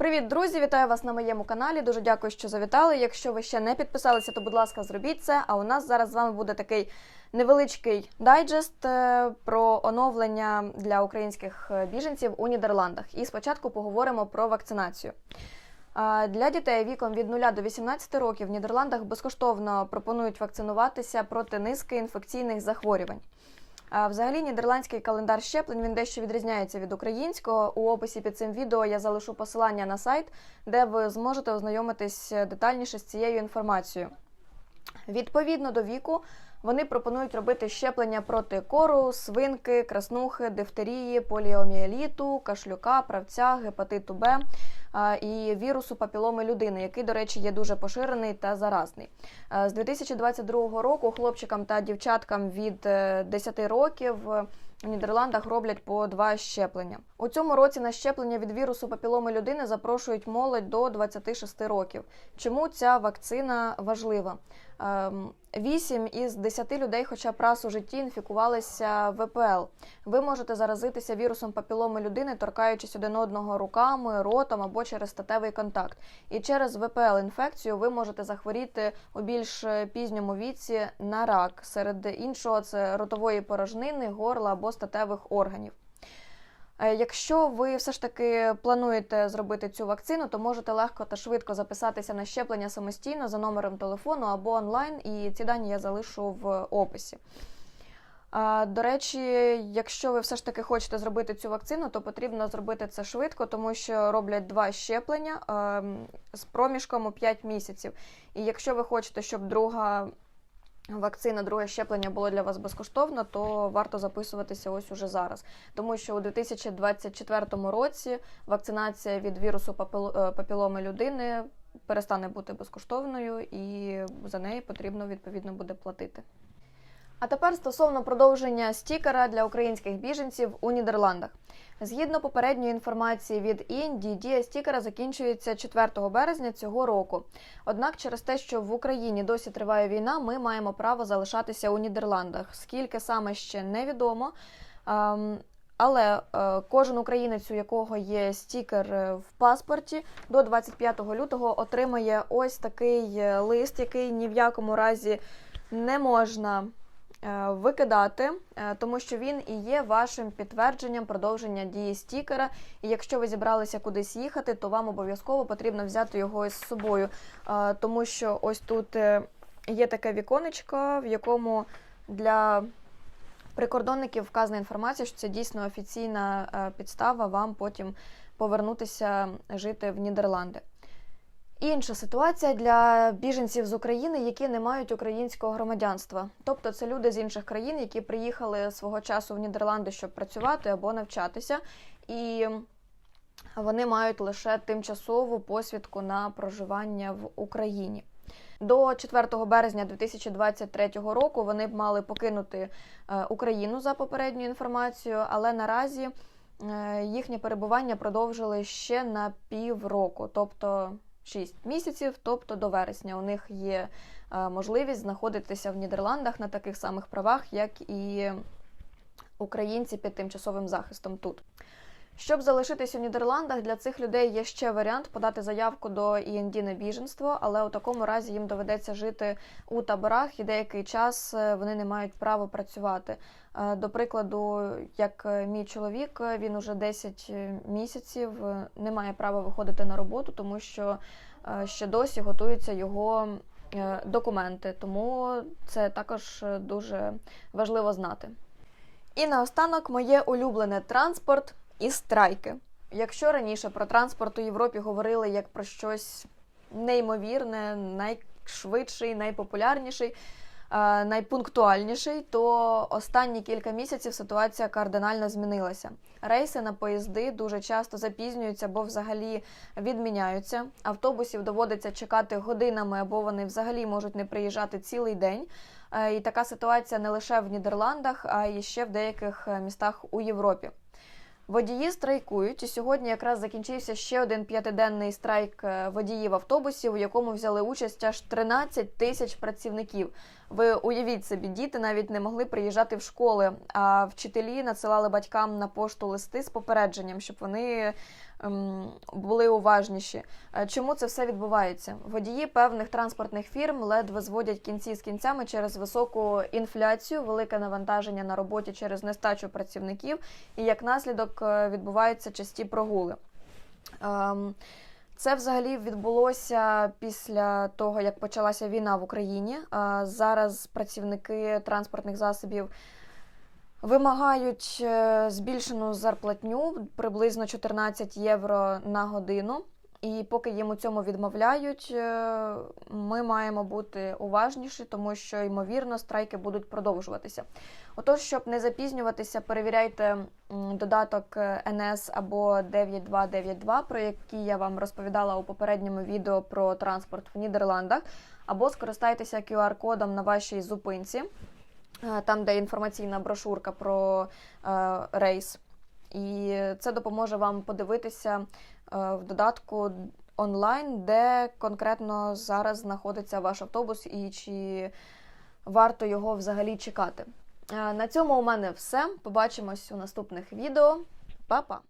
Привіт, друзі! Вітаю вас на моєму каналі. Дуже дякую, що завітали. Якщо ви ще не підписалися, то будь ласка, зробіть це. А у нас зараз з вами буде такий невеличкий дайджест е, про оновлення для українських е, біженців у Нідерландах. І спочатку поговоримо про вакцинацію. Для дітей віком від 0 до 18 років в Нідерландах безкоштовно пропонують вакцинуватися проти низки інфекційних захворювань. Взагалі, нідерландський календар щеплень він дещо відрізняється від українського. У описі під цим відео я залишу посилання на сайт, де ви зможете ознайомитись детальніше з цією інформацією. Відповідно до віку, вони пропонують робити щеплення проти кору, свинки, краснухи, дифтерії, поліоміеліту, кашлюка, правця, гепатиту Б і вірусу папіломи людини, який, до речі, є дуже поширений та заразний. З 2022 року хлопчикам та дівчаткам від е, 10 років. е, В Нідерландах роблять по два щеплення. У цьому році на щеплення від вірусу папіломи людини запрошують молодь до 26 років. Чому ця вакцина важлива? Ем, Вісім із 10 людей, хоча б раз у житті інфікувалися ВПЛ. Ви можете заразитися вірусом папіломи людини, торкаючись один одного руками, ротом або через статевий контакт. І через ВПЛ-інфекцію ви можете захворіти у більш е, пізньому віці на рак. Серед іншого, це ротової порожнини, горла або статевих органів. Е, Якщо ви все ж таки плануєте зробити цю вакцину, то можете легко та швидко записатися на щеплення самостійно за номером телефону або онлайн, і ці дані я залишу в описі. До речі, якщо ви все ж таки хочете зробити цю вакцину, то потрібно зробити це швидко, тому що роблять два щеплення ем, з проміжком у 5 місяців. І якщо ви хочете, щоб друга вакцина, друге щеплення було для вас безкоштовно, то варто записуватися ось уже зараз. Тому що у 2024 році вакцинація від вірусу е, папіломи людини перестане бути безкоштовною, і за неї потрібно відповідно буде платити. А тепер стосовно продовження стікера для українських біженців у Нідерландах. Згідно попередньої інформації від Інді, дія стікера закінчується 4 березня цього року. Однак, через те, що в Україні досі триває війна, ми маємо право залишатися у Нідерландах. Скільки саме ще невідомо. Ем, Але е, кожен українець, у якого є стікер е, в паспорті, до 25 лютого отримає ось такий е, лист, який ні в якому разі не можна викидати, е, тому що він і є вашим підтвердженням продовження дії стікера. І якщо ви зібралися кудись їхати, то вам обов'язково потрібно взяти його із собою, Е, тому що ось тут е, є таке віконечко, в якому для прикордонників вказана інформація, що це дійсно офіційна е, підстава вам потім повернутися жити в Нідерланди. Інша ситуація для біженців з України, які не мають українського громадянства. Тобто це люди з інших країн, які приїхали свого часу в Нідерланди, щоб працювати або навчатися, і вони мають лише тимчасову посвідку на проживання в Україні. До 4 березня 2023 року вони б мали покинути е, Україну за попередньою інформацією, але наразі е, їхнє перебування продовжили ще на півроку, тобто 6 місяців, тобто до вересня. У них є е, можливість знаходитися в Нідерландах на таких самих правах, як і українці під тимчасовим захистом тут. Щоб залишитись у Нідерландах, для цих людей є ще варіант подати заявку до ІНД на біженство, але у такому разі їм доведеться жити у таборах і деякий час е, вони не мають права працювати. Е, До прикладу, як е, мій чоловік, він уже 10 місяців не має права виходити на роботу, тому що ще досі готуються його документи. Тому це також дуже важливо знати. І наостанок моє улюблене транспорт і страйки. Якщо раніше про транспорт у Європі говорили як про щось неймовірне, найшвидший, найпопулярніший, е, найпунктуальніший, то останні кілька місяців ситуація кардинально змінилася. Рейси на поїзди дуже часто запізнюються або взагалі відміняються. Автобусів доводиться чекати годинами, або вони взагалі можуть не приїжджати цілий день. Е, І така ситуація не лише в Нідерландах, а й ще в деяких е, містах у Європі. Водії страйкують, і сьогодні якраз закінчився ще один п'ятиденний страйк е, водіїв автобусів, у якому взяли участь аж 13 тисяч працівників. Ви уявіть собі, діти навіть не могли приїжджати в школи, а вчителі надсилали батькам на пошту листи з попередженням, щоб вони ем, були уважніші. Е, Чому це все відбувається? Водії певних транспортних фірм ледве зводять кінці з кінцями через високу інфляцію, велике навантаження на роботі через нестачу працівників, і як наслідок е, відбуваються часті прогули. Це взагалі відбулося після того, як почалася війна в Україні. Зараз працівники транспортних засобів вимагають е, збільшену зарплатню приблизно 14 євро на годину. І поки їм у цьому відмовляють, е, ми маємо бути уважніші, тому що ймовірно страйки будуть продовжуватися. Отож, щоб не запізнюватися, перевіряйте додаток е, НС або 9292, про який я вам розповідала у попередньому відео про транспорт в Нідерландах, або скористайтеся QR-кодом на вашій зупинці, е, там, де інформаційна брошурка про рейс. І це допоможе вам подивитися в додатку онлайн, де конкретно зараз знаходиться ваш автобус і чи варто його взагалі чекати. Е, На цьому у мене все. Побачимось у наступних відео. Па-па!